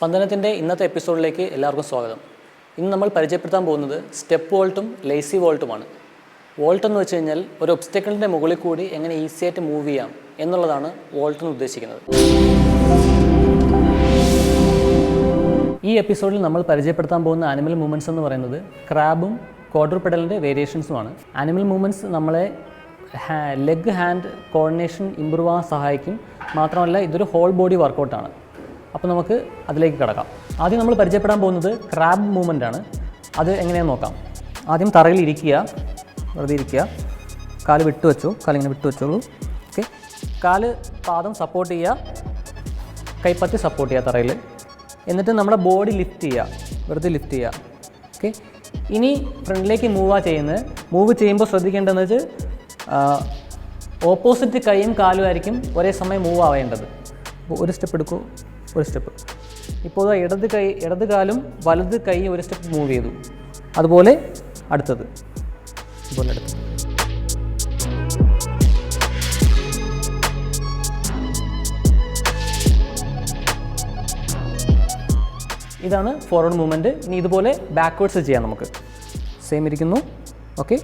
സ്പന്ദനത്തിന്റെ ഇന്നത്തെ എപ്പിസോഡിലേക്ക് എല്ലാവർക്കും സ്വാഗതം. ഇന്ന് നമ്മൾ പരിചയപ്പെടുത്താൻ പോകുന്നത് സ്റ്റെപ്പ് വോൾട്ടും ലേസി വോൾട്ടുമാണ്. വോൾട്ട് എന്ന് വെച്ച് കഴിഞ്ഞാൽ ഒരു ഒബ്സ്റ്റക്കിളിന്റെ മുകളിൽ കൂടി എങ്ങനെ ഈസി ആയിട്ട് മൂവ് ചെയ്യാം എന്നുള്ളതാണ് വോൾട്ട് എന്ന് ഉദ്ദേശിക്കുന്നത്. ഈ എപ്പിസോഡിൽ നമ്മൾ പരിചയപ്പെടുത്താൻ പോകുന്ന ആനിമൽ മൂവ്മെന്റ്സ് എന്ന് പറയുന്നത് ക്രാബും ക്വാഡ്രുപെഡലിന്റെ വേരിയേഷൻസുമാണ്. ആനിമൽ മൂവ്മെന്റ്സ് നമ്മളെ ലെഗ് ഹാൻഡ് കോർഡിനേഷൻ ഇമ്പ്രൂവ് ആവാൻ സഹായിക്കും. മാത്രമല്ല ഇതൊരു ഹോൾ ബോഡി വർക്കൗട്ടാണ് അപ്പോൾ നമുക്ക് അതിലേക്ക് കിടക്കാം. ആദ്യം നമ്മൾ പരിചയപ്പെടാൻ പോകുന്നത് ക്രാബ് മൂവ്മെന്റ് ആണ്. അത് എങ്ങനെയാണെന്ന് നോക്കാം. ആദ്യം തറയിൽ ഇരിക്കുക. വെറുതെ ഇരിക്കുക. കാൽ വിട്ടു വെച്ചു. കാലിങ്ങനെ വിട്ടു വെച്ചോളൂ. ഓക്കെ കാൽ പാദം സപ്പോർട്ട് ചെയ്യുക. കൈപ്പത്തി സപ്പോർട്ട് ചെയ്യുക തറയിൽ. എന്നിട്ട് നമ്മുടെ ബോഡി ലിഫ്റ്റ് ചെയ്യുക. വെറുതെ ലിഫ്റ്റ് ചെയ്യുക. ഓക്കെ ഇനി ഫ്രണ്ടിലേക്ക് മൂവാ ചെയ്യുന്നത്. മൂവ് ചെയ്യുമ്പോൾ ശ്രദ്ധിക്കേണ്ടതെന്ന് വെച്ച് ഓപ്പോസിറ്റ് കൈയും കാലും ആയിരിക്കും ഒരേ സമയം മൂവ് ആവേണ്ടത്. ഒരു സ്റ്റെപ്പ് എടുക്കൂ. ഒരു സ്റ്റെപ്പ്. ഇപ്പോൾ ഇടത് കൈ ഇടത് കാലും വലത് കൈ ഒരു സ്റ്റെപ്പ് മൂവ് ചെയ്തു. അതുപോലെ അടുത്തത്. അതുപോലെ അടുത്തത്. ഇതാണ് ഫോർവേഡ് മൂവ്മെന്റ് ഇനി ഇതുപോലെ ബാക്ക്വേഡ്സ് ചെയ്യാം നമുക്ക്. സെയിം ഇരിക്കുന്നു. ഓക്കെ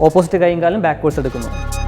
ഓപ്പോസിറ്റ് കൈയും കാലും ബാക്ക്വേർഡ്സ് എടുക്കുന്നു.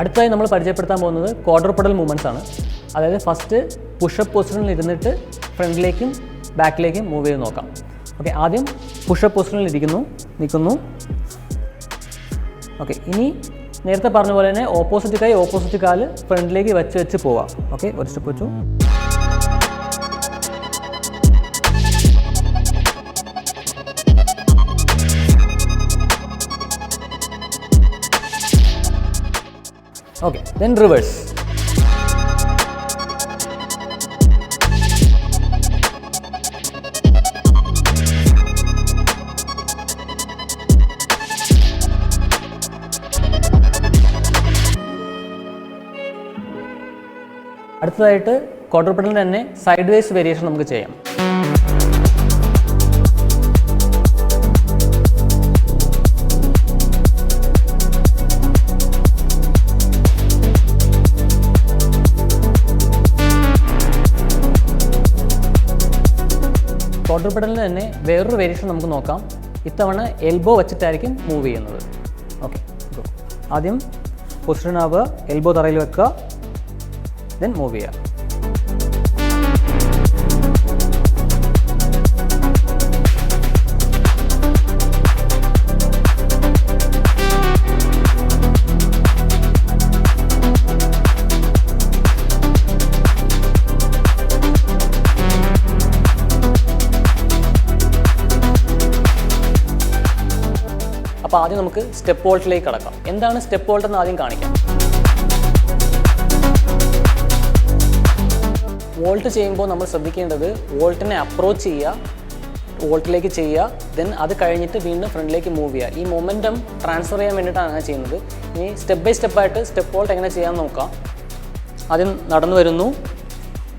അടുത്തതായി നമ്മൾ പരിചയപ്പെടുത്താൻ പോകുന്നത് ക്വാഡർപെഡൽ മൂവ്മെന്റ്സ് ആണ്. അതായത് ഫസ്റ്റ് പുഷപ്പ് പൊസിഷനിൽ ഇരുന്നിട്ട് ഫ്രണ്ടിലേക്കും ബാക്കിലേക്കും മൂവ് ചെയ്ത് നോക്കാം. ഓക്കെ ആദ്യം പുഷപ്പ് പൊസിഷനിൽ ഇരിക്കുന്നു നിൽക്കുന്നു. ഓക്കെ ഇനി നേരത്തെ പറഞ്ഞ പോലെ തന്നെ ഓപ്പോസിറ്റ് കൈ ഓപ്പോസിറ്റ് കാൽ ഫ്രണ്ടിലേക്ക് വെച്ച് വെച്ച് പോവാം ഓക്കെ ഒരു സ്റ്റെപ്പ് വെച്ചു. ഓക്കെ ദെൻ റിവേഴ്സ് അടുത്തതായിട്ട് ക്വാഡർപെഡലിന് തന്നെ സൈഡ് വേസ് വേരിയേഷൻ നമുക്ക് ചെയ്യാം. ക്വാഡർപെഡലിന് തന്നെ വേറൊരു വേരിയേഷൻ നമുക്ക് നോക്കാം. ഇത്തവണ എൽബോ വെച്ചിട്ടായിരിക്കും മൂവ് ചെയ്യുന്നത്. ഓക്കെ ആദ്യം പൊസിഷൻ ആവുക എൽബോ തറയിൽ വെക്കുക ദെൻ മൂവ് ചെയ്യുക. ആദ്യം നമുക്ക് സ്റ്റെപ്പ് വോൾട്ടിലേക്ക് കടക്കാം. എന്താണ് സ്റ്റെപ്പ് വോൾട്ട് എന്ന് ആദ്യം കാണിക്കാം. വോൾട്ട് ചെയ്യുമ്പോൾ നമ്മൾ ശ്രദ്ധിക്കേണ്ടത് വോൾട്ടിനെ അപ്രോച്ച് ചെയ്യുക വോൾട്ടിലേക്ക് ചെയ്യുക ദെൻ അത് കഴിഞ്ഞിട്ട് വീണ്ടും ഫ്രണ്ടിലേക്ക് മൂവ് ചെയ്യുക. ഈ മൊമെന്റം ട്രാൻസ്ഫർ ചെയ്യാൻ വേണ്ടിയിട്ടാണ് അങ്ങനെ ചെയ്യുന്നത്. ഇനി സ്റ്റെപ്പ് ബൈ സ്റ്റെപ്പായിട്ട് സ്റ്റെപ്പ് വോൾട്ട് എങ്ങനെ ചെയ്യാമെന്ന് നോക്കാം. ആദ്യം നടന്നു വരുന്നു.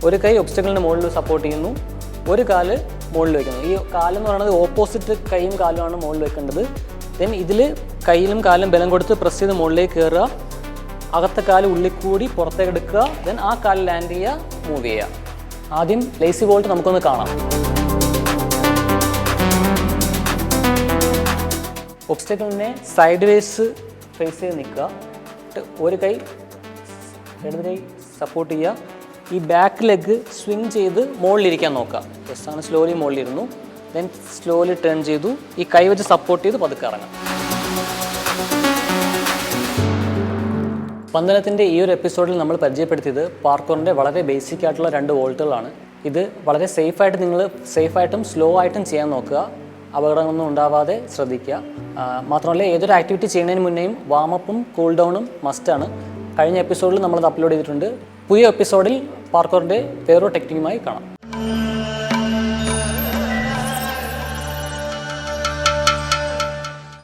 ഒരു കൈ ഒബ്സ്റ്റക്കിളിന്റെ മുകളിൽ സപ്പോർട്ട് ചെയ്യുന്നു. ഒരു കാൽ മുകളിൽ വയ്ക്കുന്നു. ഈ കാലെന്ന് പറയുന്നത് ഓപ്പോസിറ്റ് കൈയും കാലുമാണ് മുകളിൽ വെക്കേണ്ടത് ദെൻ ഇതിൽ കയ്യിലും കാലും ബലം കൊടുത്ത് പ്രസ് ചെയ്ത് മുകളിലേക്ക് കയറുക. അകത്തെ കാൽ ഉള്ളിൽ കൂടി പുറത്തേക്ക് എടുക്കുക. ദെൻ ആ കാൽ ലാൻഡ് ചെയ്യുക മൂവ് ചെയ്യുക. ആദ്യം ലേസി വോൾട്ട് നമുക്കൊന്ന് കാണാം. ഒബ്സ്റ്റക്കിളിനെ സൈഡ് വേസ് ഫേസ് ചെയ്ത് നിൽക്കുക. ഒരു കൈ ഇടത് കൈ സപ്പോർട്ട് ചെയ്യുക. ഈ ബാക്ക് ലെഗ് സ്വിങ് ചെയ്ത് മുകളിലിരിക്കാൻ നോക്കുക. ജസ്റ്റ് അങ്ങനെ സ്ലോലി മുകളിലിരുന്നു. ദെൻ സ്ലോലി ടേൺ ചെയ്തു. ഈ കൈ വെച്ച് സപ്പോർട്ട് ചെയ്ത് പതുക്കെ ഇറങ്ങാം. സ്പന്ദനത്തിന്റെ ഈ ഒരു എപ്പിസോഡിൽ നമ്മൾ പരിചയപ്പെടുത്തിയത് പാർക്കോറിന്റെ വളരെ ബേസിക് ആയിട്ടുള്ള രണ്ട് വോൾട്ടുകളാണ് ഇത് വളരെ സേഫായിട്ട് നിങ്ങൾ സേഫായിട്ടും സ്ലോ ആയിട്ടും ചെയ്യാൻ നോക്കുക. അപകടങ്ങളൊന്നും ഉണ്ടാവാതെ ശ്രദ്ധിക്കുക. മാത്രമല്ല ഏതൊരു ആക്ടിവിറ്റി ചെയ്യുന്നതിന് മുന്നേയും വാമപ്പും കൂൾ ഡൗണും മസ്റ്റാണ് കഴിഞ്ഞ എപ്പിസോഡിൽ നമ്മളത് അപ്ലോഡ് ചെയ്തിട്ടുണ്ട്. പുതിയ എപ്പിസോഡിൽ പാർക്കോറിന്റെ വേറൊരു ടെക്നിക്കുമായി കാണാം.